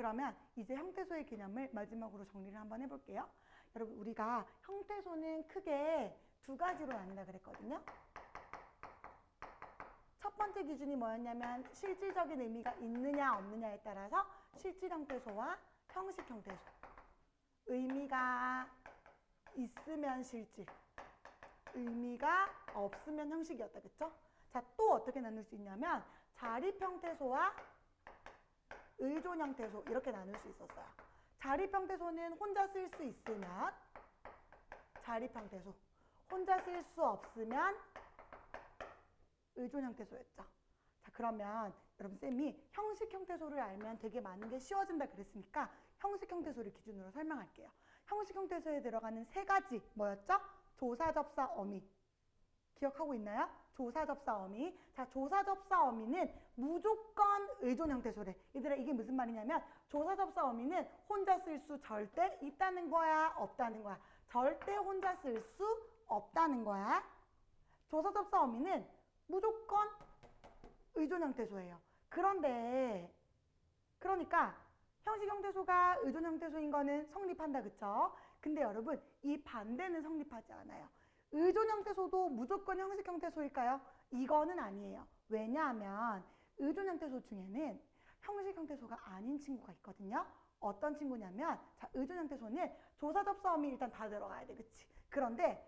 그러면 이제 형태소의 개념을 마지막으로 정리를 한번 해볼게요. 여러분 우리가 형태소는 크게 두 가지로 나뉜다 그랬거든요. 첫 번째 기준이 뭐였냐면 실질적인 의미가 있느냐 없느냐에 따라서 실질 형태소와 형식 형태소. 의미가 있으면 실질, 의미가 없으면 형식이었다. 그쵸? 자, 또 어떻게 나눌 수 있냐면 자립 형태소와 의존 형태소 이렇게 나눌 수 있었어요. 자립 형태소는 혼자 쓸 수 있으면 자립 형태소, 혼자 쓸 수 없으면 의존 형태소였죠. 자, 그러면 여러분 쌤이 형식 형태소를 알면 되게 많은 게 쉬워진다 그랬으니까 형식 형태소를 기준으로 설명할게요. 형식 형태소에 들어가는 세 가지 뭐였죠? 조사, 접사, 어미. 기억하고 있나요? 조사, 접사, 어미. 자, 조사, 접사, 어미는 무조건 의존 형태 소래. 얘들아, 이게 무슨 말이냐면 조사, 접사, 어미는 혼자 쓸 수 절대 있다는 거야, 없다는 거야. 절대 혼자 쓸 수 없다는 거야. 조사, 접사, 어미는 무조건 의존 형태소예요. 그런데 그러니까 형식 형태소가 의존 형태소인 거는 성립한다 그쵸? 근데 여러분 이 반대는 성립하지 않아요. 의존 형태소도 무조건 형식 형태소일까요? 이거는 아니에요. 왜냐하면 의존 형태소 중에는 형식 형태소가 아닌 친구가 있거든요. 어떤 친구냐면 자 의존 형태소는 조사 접사 어미 일단 다 들어가야 돼. 그치? 그런데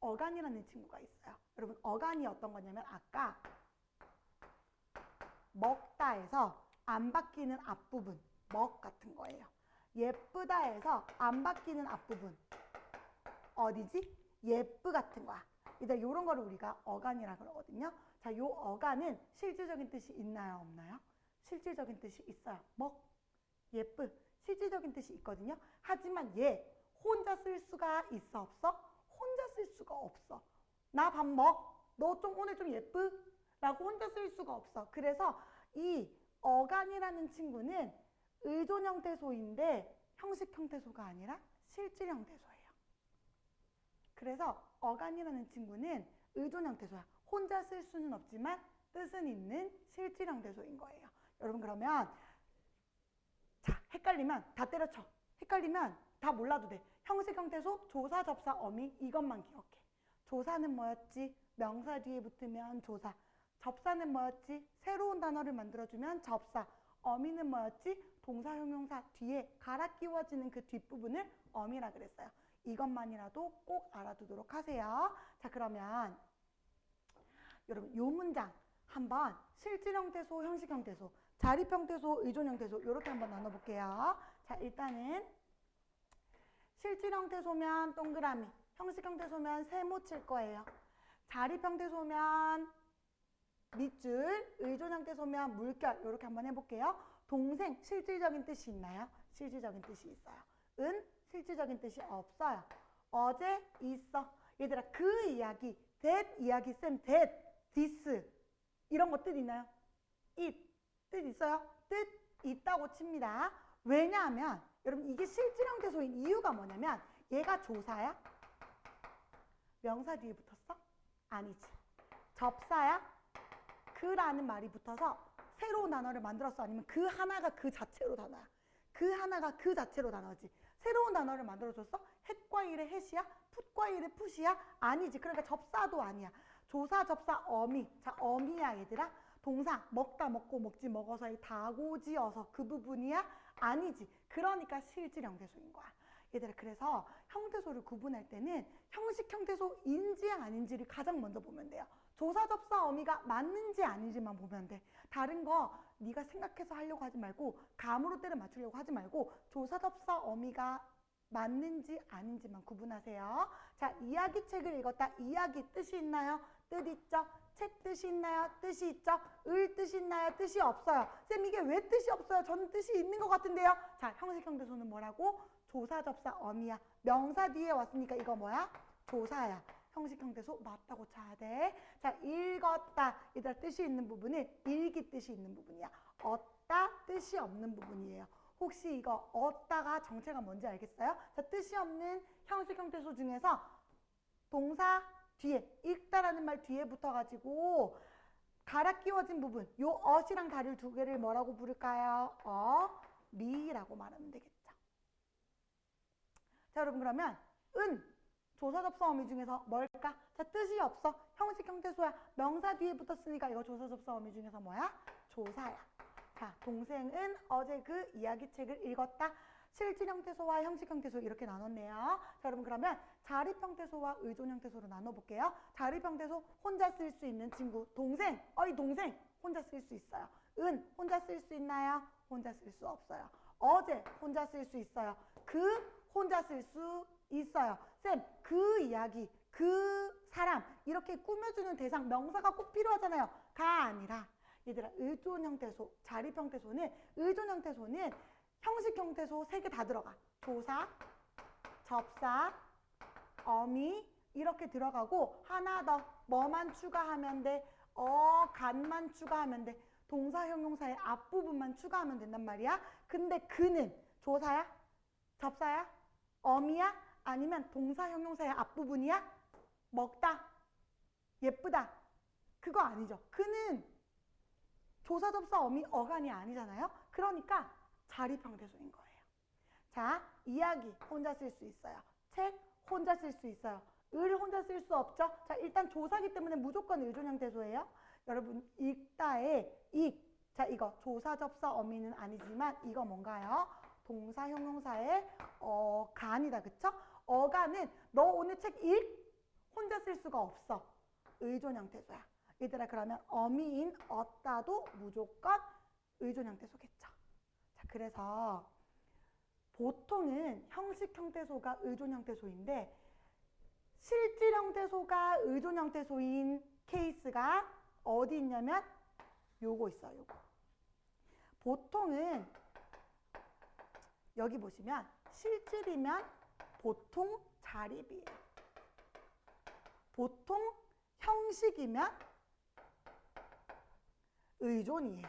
어간이라는 친구가 있어요. 여러분 어간이 어떤 거냐면 아까 먹다에서 안 바뀌는 앞부분 먹 같은 거예요. 예쁘다에서 안 바뀌는 앞부분 어디지? 예쁘 같은 거야. 일단 이런 거를 우리가 어간이라 그러거든요. 자, 요 어간은 실질적인 뜻이 있나요, 없나요? 실질적인 뜻이 있어요. 먹, 예쁘, 실질적인 뜻이 있거든요. 하지만 얘 혼자 쓸 수가 있어 없어? 혼자 쓸 수가 없어. 나 밥 먹. 너 좀 오늘 좀 예쁘? 라고 혼자 쓸 수가 없어. 그래서 이 어간이라는 친구는 의존 형태소인데 형식 형태소가 아니라 실질 형태소예요. 그래서 어간이라는 친구는 의존 형태소야. 혼자 쓸 수는 없지만 뜻은 있는 실질 형태소인 거예요. 여러분 그러면 자 헷갈리면 다 때려쳐. 헷갈리면 다 몰라도 돼. 형식 형태소 조사 접사 어미 이것만 기억해. 조사는 뭐였지? 명사 뒤에 붙으면 조사. 접사는 뭐였지? 새로운 단어를 만들어주면 접사. 어미는 뭐였지? 동사 형용사 뒤에 갈아 끼워지는 그 뒷부분을 어미라 그랬어요. 이것만이라도 꼭 알아두도록 하세요. 자 그러면 여러분 요 문장 한번 실질 형태소, 형식 형태소, 자립 형태소, 의존 형태소 이렇게 한번 나눠볼게요. 자 일단은 실질 형태소면 동그라미, 형식 형태소면 세모 칠 거예요. 자립 형태소면 밑줄, 의존 형태소면 물결 이렇게 한번 해볼게요. 동생 실질적인 뜻이 있나요? 실질적인 뜻이 있어요. 은 실질적인 뜻이 없어요. 어제 있어. 얘들아 그 이야기, that 이야기 쌤 that, this 이런 거 뜻 있나요? it 뜻 있어요? 뜻 있다고 칩니다. 왜냐하면 여러분 이게 실질형 태소인 이유가 뭐냐면 얘가 조사야? 명사 뒤에 붙었어? 아니지. 접사야? 그라는 말이 붙어서 새로운 단어를 만들었어? 아니면 그 하나가 그 자체로 단어야? 그 하나가 그 자체로 단어지. 새로운 단어를 만들어줬어? 햇과 일의 햇이야? 풋과 일의 풋이야? 아니지. 그러니까 접사도 아니야. 조사, 접사, 어미. 자, 어미야, 얘들아. 동사, 먹다, 먹고, 먹지, 먹어서의 다고지어서 그 부분이야? 아니지. 그러니까 실질 형태소인 거야. 얘들아, 그래서 형태소를 구분할 때는 형식 형태소인지 아닌지를 가장 먼저 보면 돼요. 조사, 접사, 어미가 맞는지 아닌지만 보면 돼. 다른 거 네가 생각해서 하려고 하지 말고 감으로 때를 맞추려고 하지 말고 조사, 접사, 어미가 맞는지 아닌지만 구분하세요. 자, 이야기 책을 읽었다. 이야기 뜻이 있나요? 뜻 있죠? 책 뜻이 있나요? 뜻이 있죠? 을 뜻이 있나요? 뜻이 없어요. 쌤 이게 왜 뜻이 없어요? 저는 뜻이 있는 것 같은데요. 자, 형식 형태소는 뭐라고? 조사, 접사, 어미야. 명사 뒤에 왔으니까 이거 뭐야? 조사야. 형식 형태소 맞다고 쳐야 돼. 자, 읽었다. 얘들아 뜻이 있는 부분은 읽기 뜻이 있는 부분이야. 얻다 뜻이 없는 부분이에요. 혹시 이거 얻다가 정체가 뭔지 알겠어요? 자, 뜻이 없는 형식 형태소 중에서 동사 뒤에 읽다라는 말 뒤에 붙어가지고 갈아 끼워진 부분 요 어이랑 다리를 두 개를 뭐라고 부를까요? 어, 리라고 말하면 되겠죠. 자, 여러분 그러면 은 조사접 사 어미 중에서 뭘까? 자, 뜻이 없어. 형식 형태소야. 명사 뒤에 붙었으니까 이거 조사접 사 어미 중에서 뭐야? 조사야. 자, 동생은 어제 그 이야기책을 읽었다. 실질 형태소와 형식 형태소 이렇게 나눴네요. 자, 여러분 그러면 자립 형태소와 의존 형태소로 나눠볼게요. 자립 형태소 혼자 쓸 수 있는 친구 동생, 어이 동생 혼자 쓸 수 있어요. 은 혼자 쓸 수 있나요? 혼자 쓸 수 없어요. 어제 혼자 쓸 수 있어요. 그 혼자 쓸 수 있어요. 쌤, 그 이야기, 그 사람 이렇게 꾸며주는 대상 명사가 꼭 필요하잖아요. 가 아니라 얘들아 의존 형태소, 자립 형태소는 의존 형태소는 형식 형태소 세 개 다 들어가. 조사, 접사, 어미 이렇게 들어가고 하나 더 뭐만 추가하면 돼? 어, 간만 추가하면 돼. 동사 형용사의 앞부분만 추가하면 된단 말이야. 근데 그는 조사야? 접사야? 어미야? 아니면 동사 형용사의 앞부분이야? 먹다? 예쁘다? 그거 아니죠. 그는 조사 접사 어미 어간이 아니잖아요. 그러니까 자립형태소인 거예요. 자, 이야기 혼자 쓸 수 있어요. 책 혼자 쓸 수 있어요. 을 혼자 쓸 수 없죠. 자, 일단 조사기 때문에 무조건 의존형태소예요. 여러분 읽다에 익. 자, 이거 조사 접사 어미는 아니지만 이거 뭔가요? 동사 형용사의 어간이다. 그쵸? 어간은 너 오늘 책 읽? 혼자 쓸 수가 없어. 의존 형태소야. 얘들아 그러면 어미인 어따도 무조건 의존 형태소겠죠. 자, 그래서 보통은 형식 형태소가 의존 형태소인데 실질 형태소가 의존 형태소인 케이스가 어디 있냐면 요거 있어요. 요거. 보통은 여기 보시면 실질이면 보통 자립이에요. 보통 형식이면 의존이에요.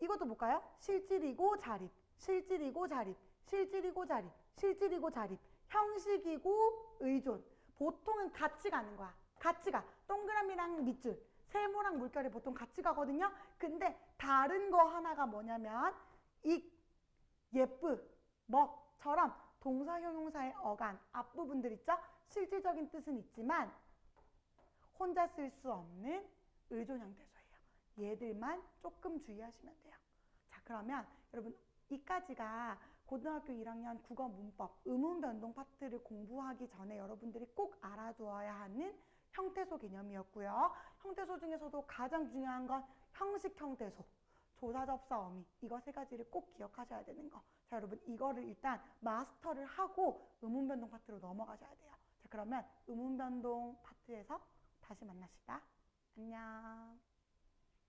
이것도 볼까요? 실질이고 자립, 실질이고 자립, 실질이고 자립, 실질이고 자립, 형식이고 의존. 보통은 같이 가는 거야. 같이 가. 동그라미랑 밑줄, 세모랑 물결이 보통 같이 가거든요. 근데 다른 거 하나가 뭐냐면 익, 예쁘, 먹 처럼 동사 형용사의 어간 앞부분들 있죠? 실질적인 뜻은 있지만 혼자 쓸 수 없는 의존 형태소예요. 얘들만 조금 주의하시면 돼요. 자, 그러면 여러분 이까지가 고등학교 1학년 국어 문법 의문 변동 파트를 공부하기 전에 여러분들이 꼭 알아두어야 하는 형태소 개념이었고요. 형태소 중에서도 가장 중요한 건 형식 형태소, 조사 접사 어미 이거 세 가지를 꼭 기억하셔야 되는 거. 자, 여러분 이거를 일단 마스터를 하고 의문 변동 파트로 넘어가셔야 돼요. 자, 그러면 의문 변동 파트에서 다시 만나시다. 안녕.